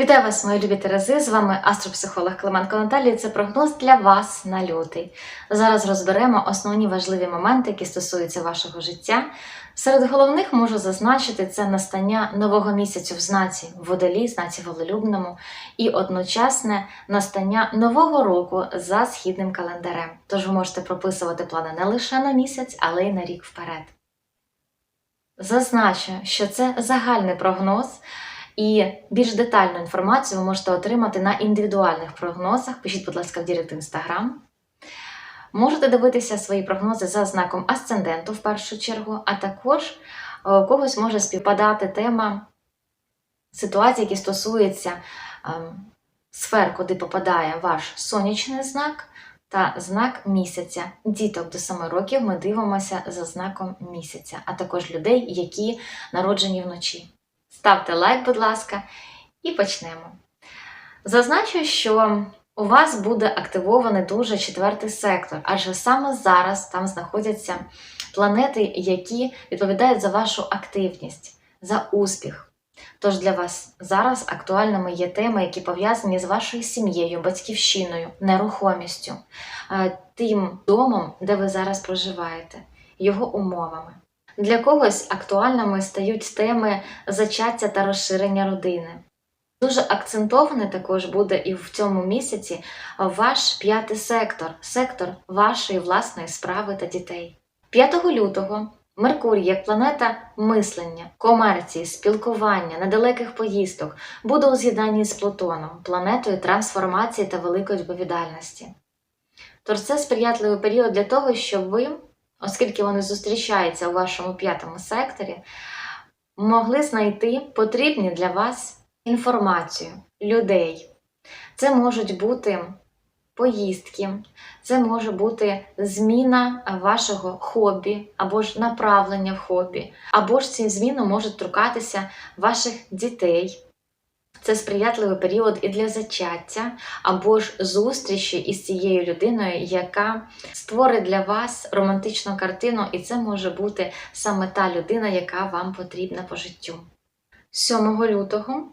Вітаю вас, мої любі Терези! З вами астропсихолог Клименко Наталія. Це прогноз для вас на лютий. Зараз розберемо основні важливі моменти, які стосуються вашого життя. Серед головних можу зазначити це настання нового місяцю в знаці водолій, знаці волелюбному, і одночасне настання нового року за східним календарем. Тож ви можете прописувати плани не лише на місяць, але й на рік вперед. Зазначу, що це загальний прогноз. І більш детальну інформацію ви можете отримати на індивідуальних прогнозах. Пишіть, будь ласка, в Дірект Інстаграм. Можете дивитися свої прогнози за знаком асценденту в першу чергу, а також е, у когось може співпадати тема ситуації, які стосуються ем, сфер, куди попадає ваш сонячний знак та знак місяця. Діток до 7 років ми дивимося за знаком місяця, а також людей, які народжені вночі. Ставте лайк, будь ласка, і почнемо. Зазначу, що у вас буде активований дуже четвертий сектор, адже саме зараз там знаходяться планети, які відповідають за вашу активність, за успіх. Тож для вас зараз актуальними є теми, які пов'язані з вашою сім'єю, батьківщиною, нерухомістю, е, тим домом, де ви зараз проживаєте, його умовами. Для когось актуальними стають теми зачаття та розширення родини. Дуже акцентований також буде і в цьому місяці ваш п'ятий сектор, сектор вашої власної справи та дітей. 5 лютого Меркурій, як планета мислення, комерції, спілкування, недалеких поїздок, буде у з'єднанні з Плутоном, планетою трансформації та великої відповідальності. Тож це сприятливий період для того, щоб ви оскільки вони зустрічаються у вашому п'ятому секторі, могли знайти потрібні для вас інформацію, людей. Це можуть бути поїздки, це може бути зміна вашого хобі, або ж направлення в хобі, або ж ці зміни можуть торкатися ваших дітей. Це сприятливий період і для зачаття, або ж зустрічі із цією людиною, яка створить для вас романтичну картину, і це може бути саме та людина, яка вам потрібна по життю. 7 лютого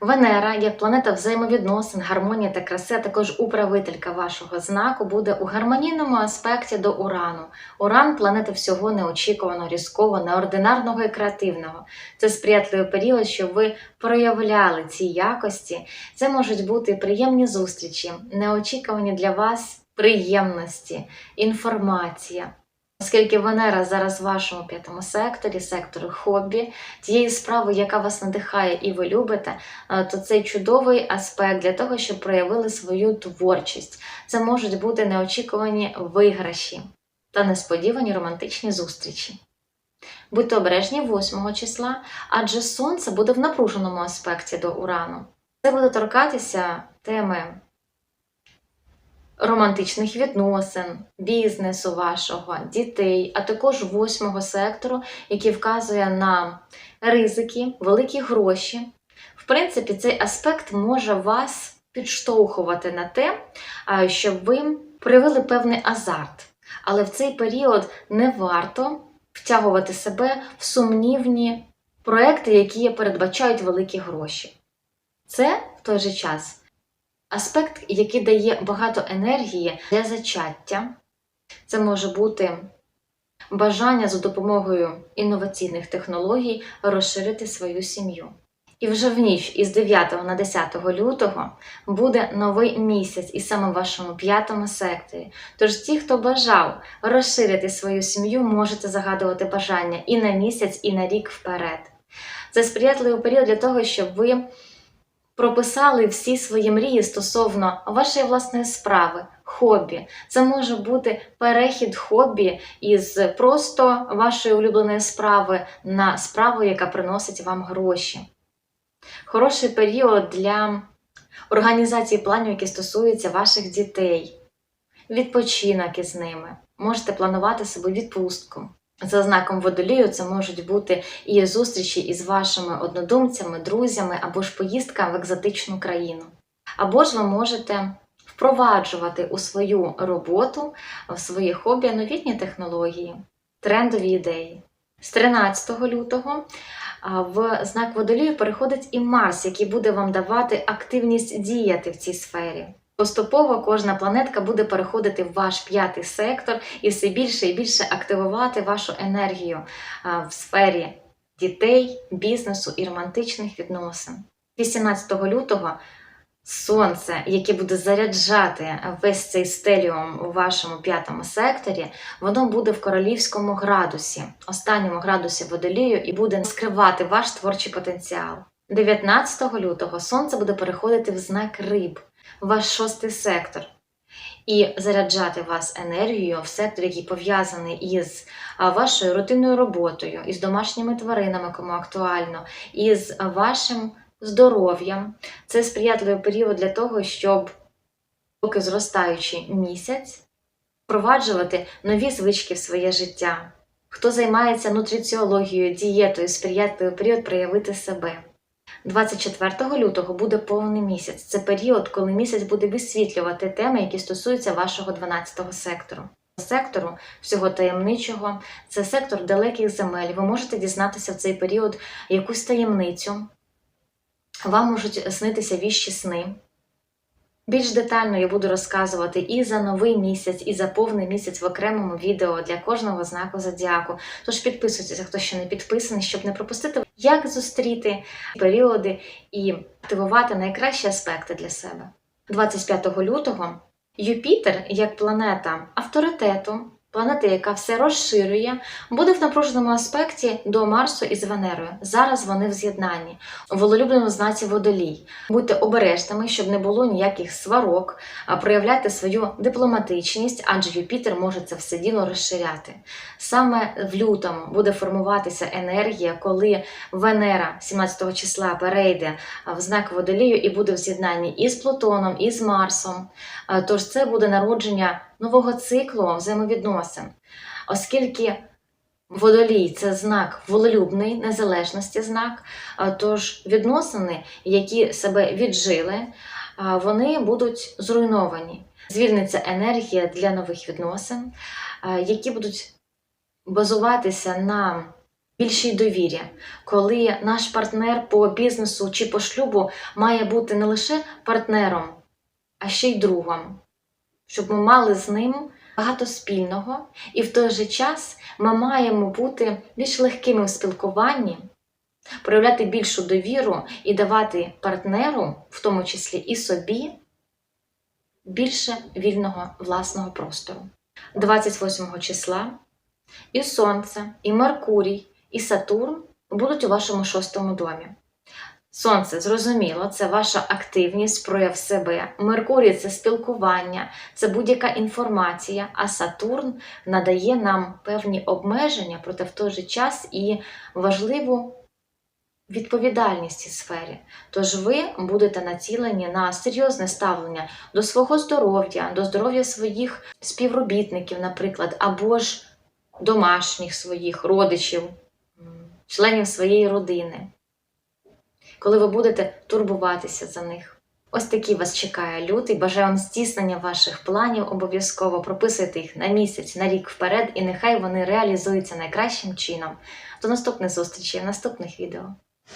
Венера, як планета взаємовідносин, гармонії та краси, а також управителька вашого знаку, буде у гармонійному аспекті до Урану. Уран планета всього неочікуваного, різкого, неординарного і креативного. Це сприятливий період, щоб ви проявляли ці якості. Це можуть бути приємні зустрічі, неочікувані для вас приємності, інформація. Оскільки Венера зараз в вашому п'ятому секторі, секторі хобі, тієї справи, яка вас надихає і ви любите, е, то це чудовий аспект для того, щоб проявили свою творчість. Це можуть бути неочікувані виграші та несподівані романтичні зустрічі. Будьте обережні 8 числа, адже Сонце буде в напруженому аспекті до Урану. Це буде торкатися теми романтичних відносин, бізнесу вашого, дітей, а також восьмого сектору, який вказує на ризики, великі гроші. В принципі, цей аспект може вас підштовхувати на те, щоб ви проявили певний азарт. Але в цей період не варто втягувати себе в сумнівні проекти, які передбачають великі гроші. Це в той же час Аспект, який дає багато енергії для зачаття, це може бути бажання за допомогою інноваційних технологій розширити свою сім'ю. І вже в ніч із 9 на 10 лютого буде новий місяць і саме в вашому п'ятому секторі. Тож ті, хто бажав розширити свою сім'ю, можете загадувати бажання і на місяць, і на рік вперед. Це сприятливий період для того, щоб ви прописали всі свої мрії стосовно вашої власної справи, хобі. Це може бути перехід хобі із просто вашої улюбленої справи на справу, яка приносить вам гроші. Хороший період для організації планів, які стосуються ваших дітей, відпочинок із ними. Можете планувати собі відпустку. За знаком водолію це можуть бути і зустрічі із вашими однодумцями, друзями, або ж поїздка в екзотичну країну. Або ж ви можете впроваджувати у свою роботу, в свої хобі новітні технології, трендові ідеї. З 13 лютого в знак водолію переходить і Марс, який буде вам давати активність діяти в цій сфері. Поступово кожна планетка буде переходити в ваш п'ятий сектор і все більше і більше активувати вашу енергію в сфері дітей, бізнесу і романтичних відносин. 18 лютого сонце, яке буде заряджати весь цей стеліум у вашому п'ятому секторі, воно буде в королівському градусі, останньому градусі водолію, і буде скривати ваш творчий потенціал. 19 лютого сонце буде переходити в знак риб, ваш шостий сектор. І заряджати вас енергією в сектор, який пов'язаний із вашою рутинною роботою, із домашніми тваринами, кому актуально, із вашим здоров'ям. Це сприятливий період для того, щоб, поки зростаючий місяць, впроваджувати нові звички в своє життя. Хто займається нутриціологією, дієтою, сприятливий період проявити себе. 24 лютого буде повний місяць. Це період, коли місяць буде висвітлювати теми, які стосуються вашого 12-го сектору. Сектору всього таємничого, це сектор далеких земель. Ви можете дізнатися в цей період якусь таємницю. Вам можуть снитися віщі сни. Більш детально я буду розказувати і за новий місяць, і за повний місяць в окремому відео для кожного знаку зодіаку. Тож підписуйтеся, хто ще не підписаний, щоб не пропустити, як зустріти періоди і активувати найкращі аспекти для себе. 25 лютого Юпітер, як планета авторитету, планета, яка все розширює, буде в напруженому аспекті до Марсу із Венерою. Зараз вони в з'єднанні, у вололюбленому знаці водолій. Будьте обережними, щоб не було ніяких сварок, а проявляйте свою дипломатичність, адже Юпітер може це все діло розширяти. Саме в лютому буде формуватися енергія, коли Венера 17 числа перейде в знак водолію і буде в з'єднанні із Плутоном, і з Марсом. Тож це буде народження нового циклу взаємовідносин, оскільки водолій це знак волелюбний, незалежності знак. Тож відносини, які себе віджили, вони будуть зруйновані. Звільниться енергія для нових відносин, які будуть базуватися на більшій довірі, коли наш партнер по бізнесу чи по шлюбу має бути не лише партнером, а ще й другом, щоб ми мали з ним багато спільного, і в той же час ми маємо бути більш легкими в спілкуванні, проявляти більшу довіру і давати партнеру, в тому числі і собі, більше вільного власного простору. 28 числа і Сонце, і Меркурій, і Сатурн будуть у вашому шостому домі. Сонце, зрозуміло, це ваша активність, прояв себе. Меркурій це спілкування, це будь-яка інформація, а Сатурн надає нам певні обмеження, проте в той же час і важливу відповідальність цій сфері. Тож ви будете націлені на серйозне ставлення до свого здоров'я, до здоров'я своїх співробітників, наприклад, або ж домашніх своїх родичів, членів своєї родини коли ви будете турбуватися за них. Ось такий вас чекає лютий. Бажаю вам здійснення ваших планів. Обов'язково прописуйте їх на місяць, на рік вперед, і нехай вони реалізуються найкращим чином. До наступних зустрічей в наступних відео.